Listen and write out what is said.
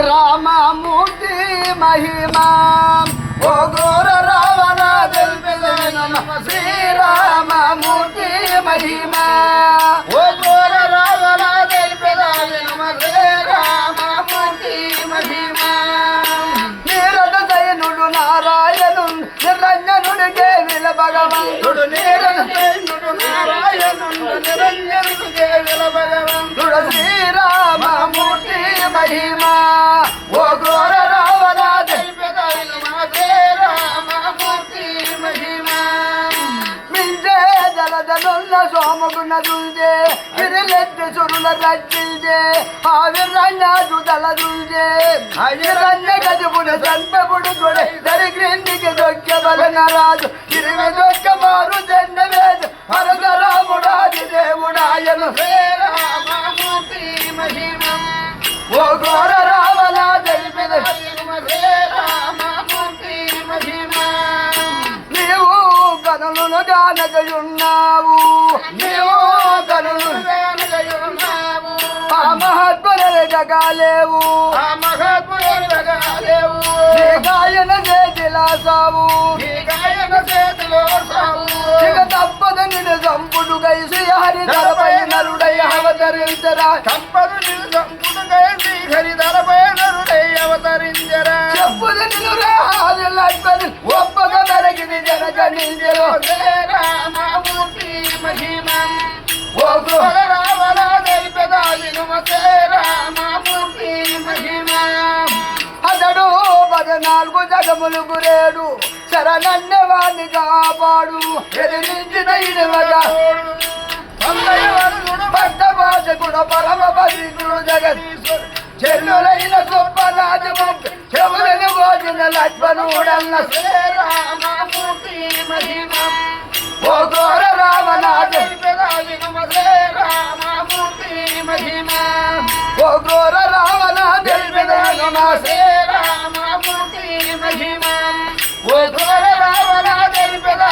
శ్రీరామమూర్తి మహిమా ఓ ఘోర రావణ నమ శ్రీరామమూర్తి భగవంతుడు నీరద దయనుడు నారాయణుడు నిరంజనుడికే విల భగవంతుడు శ్రీరామమూర్తి మహిమా. ఓ ఘోర రావణ రామమూర్తి మహిమా. మించే జలదనున్న సోమగుణ దుంజే గిరిలెత్తి సురుల రచ్చిల్జే ఆవిరన్యాదు దళ దుంజే ఆవిరన్య గజపుడు సంతపుడు గుడి దరిగ్రిందికి దొక్క ఇరిమి దొక్క మారు జెండ వేదు పరగరాముడాది దేవుడాయను. రామమూర్తి మహిమం. ఓ ఘోర రావణ తెలిపిన నీవు కనులను గానగయున్నావు. నీవు నీ గాయన చేతిలా సావు. ఇక తప్పదు నిన్ను సంపుడు గైసి హరి తలపై నరుడై అవతరించరా. తప్పదు నిన్ను సంపుడు గైసి హరి తలపై నరుడై అవతరించరా. చెప్పుది నిన్ను రాజు లక్ష్మణి ఒప్పక మెరగిది జనక నింజలో మహిమం. ఓ నాలుగు జగములు గురేడు. శరణన్య కాపాడు. ఎదిరించిన ఇడవగా భక్తవాచకుడు పరమ పవిత్రుడు జగదీశ్వరు చెల్లులైన గొప్ప రాజము చెవులను భోజన లక్ష్మణుడన్న శ్రీరామమూర్తి మహిమం. ఓ ఘోర రామనాథ. మహిమ ఓ ఘోర రామనాథ. ఓ ఘోర రావణ తెలిపదా